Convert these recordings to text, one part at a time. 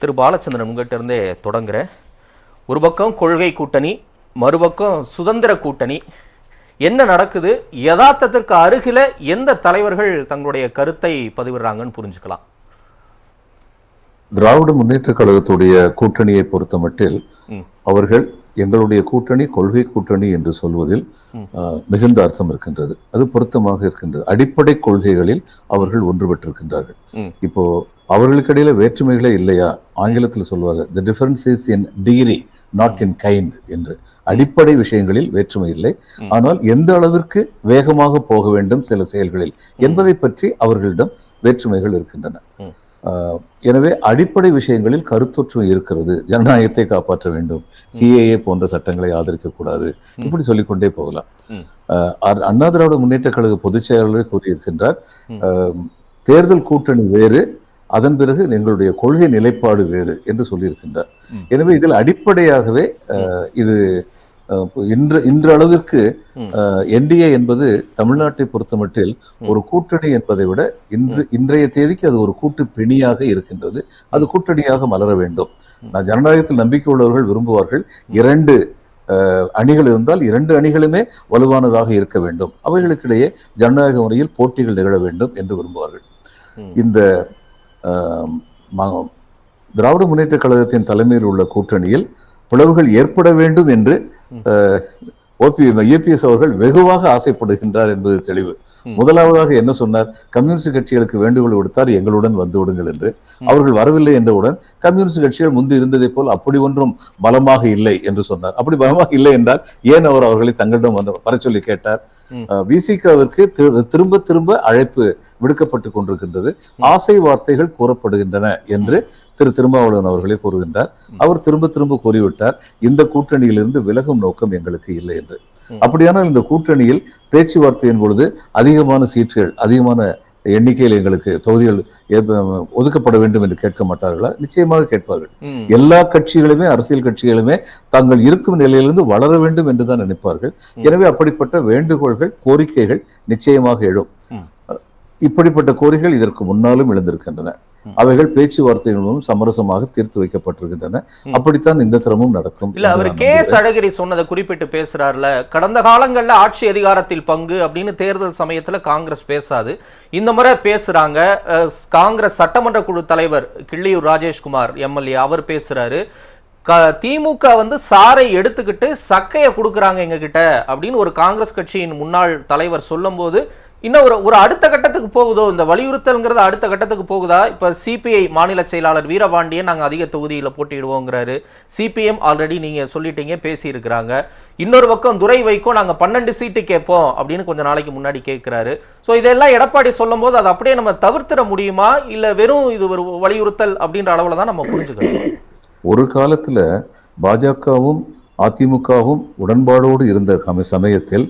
திரு பாலச்சந்திரன் உங்கள்கிட்ட இருந்தே தொடங்குறேன். ஒரு பக்கம் கொள்கை கூட்டணி மறுபக்கம் சுதந்திர கூட்டணி. என்ன நடக்குது? யதார்த்தத்திற்கு அருகில எந்த தலைவர்கள் தங்களுடைய கருத்தை பதிவிடுறாங்கன்னு புரிஞ்சுக்கலாம். திராவிட முன்னேற்ற கழகத்துடைய கூட்டணியை பொறுத்தமட்டில் அவர்கள் எங்களுடைய கூட்டணி கொள்கை கூட்டணி என்று சொல்வதில் மிகுந்த அர்த்தம் இருக்கின்றது. அது பொருத்தமாக இருக்கின்றது. அடிப்படை கொள்கைகளில் அவர்கள் ஒன்றுபட்டிருக்கின்றார்கள். ம். இப்போ அவர்களுக்கிடையில வேற்றுமைகளே இல்லையா? ஆங்கிலத்தில் சொல்வாங்க the difference is in degree not in kind என்று. அடிப்படை விஷயங்களில் வேற்றுமை இல்லை. ஆனால் எந்த அளவிற்கு வேகமாக போக வேண்டும் சில செயல்களில் என்பதை பற்றி அவர்களிடம் வேற்றுமைகள் இருக்கின்றன. எனவே அடிப்படை விஷயங்களில் கருத்தொற்றுமை இருக்கிறது. ஜனநாயகத்தை காப்பாற்ற வேண்டும். சிஏஏ போன்ற சட்டங்களை ஆதரிக்க கூடாது. இப்படி சொல்லிக்கொண்டே போகலாம். அண்ணா திராவிட முன்னேற்ற கழக பொதுச் செயலாளர் கூறியிருக்கின்றார் தேர்தல் கூட்டணி வேறு அதன் பிறகு எங்களுடைய கொள்கை நிலைப்பாடு வேறு என்று சொல்லியிருக்கின்றார். எனவே இதில் அடிப்படையாகவே இது இன்று இன்று அளவிற்கு ம். என்டிஏ என்பது தமிழ்நாட்டை பொறுத்தமட்டில் ஒரு கூட்டணி என்பதை விட இன்று இன்றைய தேதிக்கு அது ஒரு கூட்டு பிணியாக இருக்கின்றது. அது கூட்டணியாக மலர வேண்டும். நான் ஜனநாயகத்தில் நம்பிக்கை உள்ளவர்கள் விரும்புவார்கள். இரண்டு அணிகள் இருந்தால் இரண்டு அணிகளுமே வலுவானதாக இருக்க வேண்டும். அவைகளுக்கிடையே ஜனநாயக முறையில் போட்டிகள் நிகழ வேண்டும் என்று விரும்புவார்கள். இந்த திராவிட முன்னேற்ற கழகத்தின் தலைமையில் உள்ள கூட்டணியில் பிளவுகள் ஏற்பட வேண்டும் என்று ஓபி ஏபிஎஸ் அவர்கள் வெகுவாக ஆசைப்படுகின்றார் என்பது தெளிவு. முதலாவதாக என்ன சொன்னார்? கம்யூனிஸ்ட் கட்சிகளுக்கு வேண்டுகோள் விடுத்தார் எங்களுடன் வந்து விடுங்கள் என்று. அவர்கள் வரவில்லை என்றவுடன் கம்யூனிஸ்ட் கட்சிகள் முன்பு இருந்ததை போல் அப்படி ஒன்றும் பலமாக இல்லை என்று சொன்னார். அப்படி பலமாக இல்லை என்றால் ஏன் அவர் அவர்களை தங்களிடம் வந்து வர சொல்லி கேட்டார். விசிகாவிற்கு திரும்ப திரும்ப அழைப்பு விடுக்கப்பட்டு கொண்டிருக்கின்றது. ஆசை வார்த்தைகள் கூறப்படுகின்றன என்று திரு திருமாவளவன் அவர்களே கூறுகின்றார். அவர் திரும்ப திரும்ப கூறிவிட்டார் இந்த கூட்டணியிலிருந்து விலகும் நோக்கம் எங்களுக்கு இல்லை என்று. அப்படியானால் இந்த கூட்டணியில் பேச்சுவார்த்தையின் பொழுது அதிகமான சீட்டுகள் அதிகமான எண்ணிக்கையில் எங்களுக்கு தொகுதிகள் ஒதுக்கப்பட வேண்டும் என்று கேட்க மாட்டார்களா நிச்சயமாக கேட்பார்கள். எல்லா கட்சிகளுமே அரசியல் கட்சிகளுமே தாங்கள் இருக்கும் நிலையிலிருந்து வளர வேண்டும் என்று தான் நினைப்பார்கள். எனவே அப்படிப்பட்ட வேண்டுகோள்கள் கோரிக்கைகள் நிச்சயமாக எழும். இப்படிப்பட்ட கோரிக்கைகள் இதற்கு முன்னாலும் எழுந்திருக்கின்றன. அவைகள் பேச்சுவார்த்தைகள் மூலம் சமரசமாக தீர்த்து வைக்கப்பட்டிருக்கின்றன. அப்படித்தான் இந்த தினமும் நடக்கும் இல்ல அவர் கே எஸ். அழகிரி சொன்னதை குறிப்பிட்டு பேசுறாருல கடந்த காலங்கள்ல ஆட்சி அதிகாரத்தில் பங்கு அப்படின்னு தேர்தல் சமயத்துல காங்கிரஸ் பேசாது இந்த முறை பேசுறாங்க காங்கிரஸ் சட்டமன்ற குழு தலைவர் கிள்ளியூர் ராஜேஷ்குமார் எம்எல்ஏ அவர் பேசுறாரு திமுக வந்து சாரை எடுத்துக்கிட்டு சக்கையை கொடுக்குறாங்க எங்க கிட்ட அப்படின்னு ஒரு காங்கிரஸ் கட்சியின் முன்னாள் தலைவர் சொல்லும்போது இன்னும் ஒரு ஒரு அடுத்த கட்டத்துக்கு போகுதோ? இந்த வலியுறுத்தல்ங்கிறது அடுத்த கட்டத்துக்கு போகுதா? இப்போ சிபிஐ மாநில செயலாளர் வீரபாண்டியன் நாங்கள் அதிக தொகுதியில் போட்டியிடுவோங்கிறாரு. சிபிஎம் ஆல்ரெடி நீங்கள் சொல்லிட்டீங்க பேசியிருக்கிறாங்க. இன்னொரு பக்கம் துரை வைக்கோ நாங்கள் பன்னெண்டு சீட்டு கேட்போம் அப்படின்னு கொஞ்சம் நாளைக்கு முன்னாடி கேட்குறாரு. ஸோ இதெல்லாம் எடப்பாடி சொல்லும் போது அதை அப்படியே நம்ம தவிர்த்திட முடியுமா? இல்லை வெறும் இது ஒரு வலியுறுத்தல் அப்படின்ற அளவில் தான் நம்ம புரிஞ்சுக்கணும்? ஒரு காலத்தில் பாஜகவும் அதிமுகவும் உடன்பாடோடு இருந்த சமயத்தில்.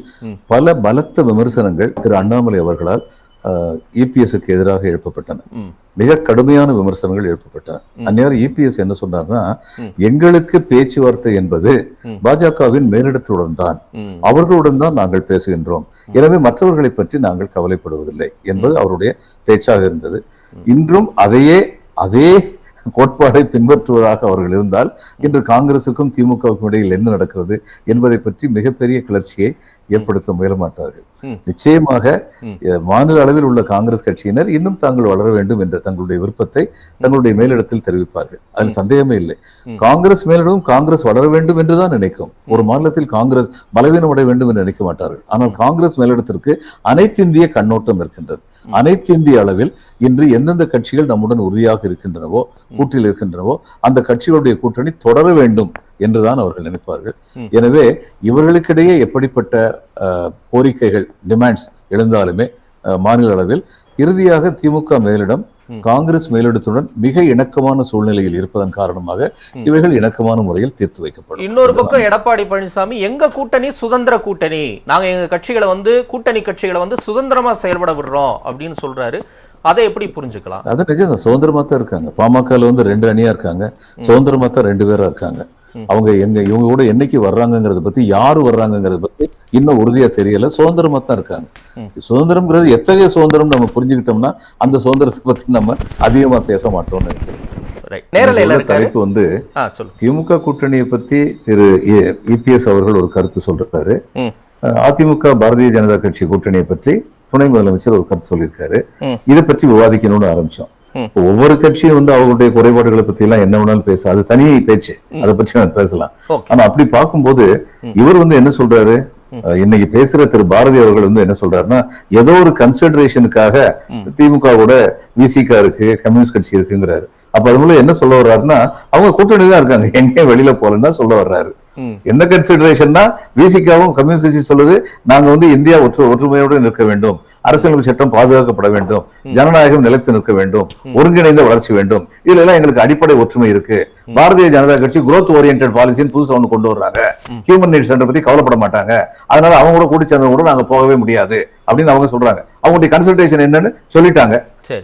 பல பலத்த விமர்சனங்கள் திரு அண்ணாமலை அவர்களால் இபிஎஸ்க்கு எதிராக எழுப்பப்பட்டன. மிக கடுமையான விமர்சனங்கள் எழுப்பப்பட்டன. அந்நேரம் இபிஎஸ் என்ன சொன்னார்னா. எங்களுக்கு பேச்சுவார்த்தை என்பது. பாஜகவின் மேலிடத்துடன் தான். அவர்களுடன் தான் நாங்கள் பேசுகின்றோம் எனவே மற்றவர்களை பற்றி நாங்கள் கவலைப்படுவதில்லை என்பது அவருடைய பேச்சாக இருந்தது இன்றும் அதையே அதே கோட்பாடை பின்பற்றுவதாக அவர்கள் இருந்தால் இன்று காங்கிரசுக்கும் திமுகவுக்கும் இடையில் என்ன நடக்கிறது என்பதை பற்றி மிகப்பெரிய கிளர்ச்சியை ஏற்படுத்த முயல மாட்டார்கள். நிச்சயமாக மாநில அளவில் உள்ள காங்கிரஸ் கட்சியினர் இன்னும் தாங்கள் வளர வேண்டும் என்ற தங்களுடைய விருப்பத்தை தங்களுடைய மேலிடத்தில் தெரிவிப்பார்கள். அதில் சந்தேகமே இல்லை. காங்கிரஸ் மேலிடமும் காங்கிரஸ் வளர வேண்டும் என்றுதான் நினைக்கும். ஒரு மாநிலத்தில் காங்கிரஸ் பலவீனம் அடைய வேண்டும் என்று நினைக்க மாட்டார்கள். ஆனால் காங்கிரஸ் மேலிடத்திற்கு அனைத்திந்திய கண்ணோட்டம் இருக்கின்றது. அனைத்திந்திய அளவில் இன்று எந்தெந்த கட்சிகள் நம்முடன் உறுதியாக இருக்கின்றனவோ கூட்டில் இருக்கின்றனவோ அந்த கட்சிகளுடைய கூட்டணி தொடர வேண்டும் என்றுதான் அவர்கள் நினைப்பார்கள். எனவே இவர்களுக்கிடையே எப்படிப்பட்ட கோரிக்கைகள் டிமாண்ட்ஸ் எழுந்தாலுமே மாநில அளவில் இறுதியாக திமுக மேலிடம். காங்கிரஸ் மேலிடத்துடன் மிக இணக்கமான சூழ்நிலையில் இருப்பதன் காரணமாக. இவைகள் இணக்கமான முறையில் தீர்த்து வைக்கப்படும். இன்னொரு பக்கம் எடப்பாடி பழனிசாமி எங்க கூட்டணி சுதந்திர கூட்டணி? நாங்க எங்க கட்சிகளை வந்து கூட்டணி கட்சிகளை வந்து சுதந்திரமா செயல்பட விடுறோம் அப்படின்னு சொல்றாரு. அதை எப்படி புரிஞ்சுக்கலாம்? அது நிஜம் சுதந்திரமா தான் இருக்காங்க. பாமகல வந்து ரெண்டு அணியா இருக்காங்க. சுதந்திரமா தான் ரெண்டு பேரா இருக்காங்க. அவங்க எங்க இவங்க கூட என்னைக்கு வர்றாங்கங்கிறத பத்தி யாரு வர்றாங்கங்கிறத பத்தி இன்னும் உறுதியா தெரியல. சுதந்திரமா தான் இருக்காங்க. சுதந்திரம்ங்கிறது எத்தகைய சுதந்திரம் நம்ம புரிஞ்சுக்கிட்டோம்னா அந்த சுதந்திரத்தை பத்தி நம்ம அதிகமா பேச மாட்டோம்னு தலைப்பு வந்து திமுக கூட்டணியை பத்தி திரு இபிஎஸ் அவர்கள் ஒரு கருத்து சொல்றாரு. அதிமுக பாரதிய ஜனதா கட்சி கூட்டணியை பற்றி துணை முதலமைச்சர் ஒரு கருத்து சொல்லியிருக்காரு. இதை பற்றி விவாதிக்கணும்னு ஆரம்பிச்சோம். ஒவ்வொரு கட்சியும் வந்து அவங்களுடைய குறைபாடுகளை பத்தி எல்லாம் என்ன வேணாலும் பேச அது தனி பேச்சு. அதை பற்றி நான் பேசலாம். ஆனா அப்படி பார்க்கும்போது இவர் வந்து என்ன சொல்றாரு? இன்னைக்கு பேசுற திரு பாரதி அவர்கள் வந்து என்ன சொல்றாருன்னா ஏதோ ஒரு கன்சிடரேஷனுக்காக திமுகவோட விசிகா இருக்கு கம்யூனிஸ்ட் கட்சி இருக்குங்கிறாரு. அப்ப அது மூலம் என்ன சொல்ல வர்றாருன்னா அவங்க கூட்டணி தான் இருக்காங்க. எங்கேயும் வெளியில போறேன்னு தான் சொல்ல வர்றாரு. என்ன கன்சிடரேஷன்னா விசிகாவும் கம்யூனிஸ்ட் கட்சி சொல்லுது நாங்க வந்து இந்தியா ஒற்று ஒற்றுமையோடு நிற்க வேண்டும். அரசியலமைப்பு சட்டம் பாதுகாக்கப்பட வேண்டும். ஜனநாயகம் நிலைத்து நிற்க வேண்டும். ஒருங்கிணைந்த வளர்ச்சி வேண்டும். இதுல எல்லாம் எங்களுக்கு அடிப்படை ஒற்றுமை இருக்கு. பாரதிய ஜனதா கட்சி growth oriented பாலிசின்னு புதுசா ஒண்ணு கொண்டு வர்றாங்க. ஹியூமன் நீட்ஸ் சென்டர் பத்தி கவலைப்பட மாட்டாங்க. அதனால அவங்க கூட கூட்டி சேர்ந்த கூட நாங்க போகவே முடியாது அப்படின்னு அவங்க சொல்றாங்க. அவங்களுடைய கன்சல்டேஷன் என்னன்னு சொல்லிட்டாங்க.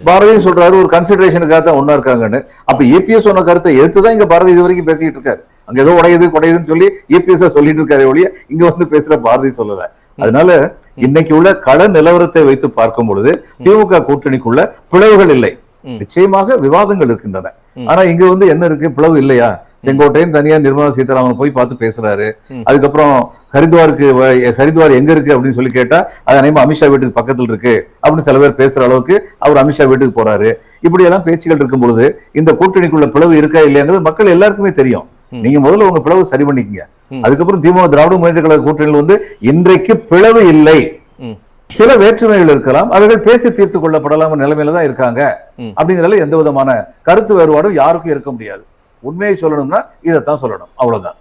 பாரதியும் சொல்றாரு ஒரு கன்சிடரேஷனுக்காக தான் ஒண்ணா இருக்காங்கன்னு. அப்ப ஏபிஎஸ் சொன்ன கருத்தை எடுத்து தான் இங்க பாரதி இது வரைக்கும் பேசிக்கிட்டு இருக்காரு. அங்க ஏதோ உடையுது குடையுதுன்னு சொல்லி ஏபிஎஸ் சொல்லிட்டு இருக்காரு ஒழிய இங்க வந்து பேசுற பாரதி சொல்லல. அதனால இன்னைக்கு உள்ள கள நிலவரத்தை வைத்து பார்க்கும் பொழுது திமுக கூட்டணிக்குள்ள பிளவுகள் இல்லை. நிச்சயமாக விவாதங்கள் இருக்கின்றன. ஆனா இங்க வந்து என்ன இருக்கு? பிளவு இல்லையா? செங்கோட்டையும் தனியா நிர்மலா சீதாராமன் போய் பார்த்து பேசுறாரு. அதுக்கப்புறம் ஹரித்வாருக்கு ஹரித்வார் எங்க இருக்கு அப்படின்னு சொல்லி கேட்டா அது அநேகமா அமித்ஷா வீட்டுக்கு பக்கத்துல இருக்கு அப்படின்னு சில பேர் பேசுற அளவுக்கு அவர் அமித்ஷா வீட்டுக்கு போறாரு. இப்படி எல்லாம் பேச்சுகள் இருக்கும் பொழுது இந்த கூட்டணிக்குள்ள பிளவு இருக்கா இல்லையாங்கிறது மக்கள் எல்லாருக்குமே தெரியும். நீங்க முதல்ல உங்க பிளவு சரி பண்ணிக்கங்க. அதுக்கப்புறம் திமுக திராவிட முன்னேற்ற கழக கூட்டணியில் வந்து இன்றைக்கு பிளவு இல்லை. சில வேற்றுமைகள் இருக்கலாம் அவர்கள் பேசி தீர்த்து கொள்ளப்படலாம் நிலைமையில தான் இருக்காங்க. அப்படிங்கறதுல எந்த விதமான கருத்து வேறுபாடும் யாருக்கும் இருக்க முடியாது. உண்மையை சொல்லணும்னா இதைத்தான் சொல்லணும். அவ்வளவுதான்.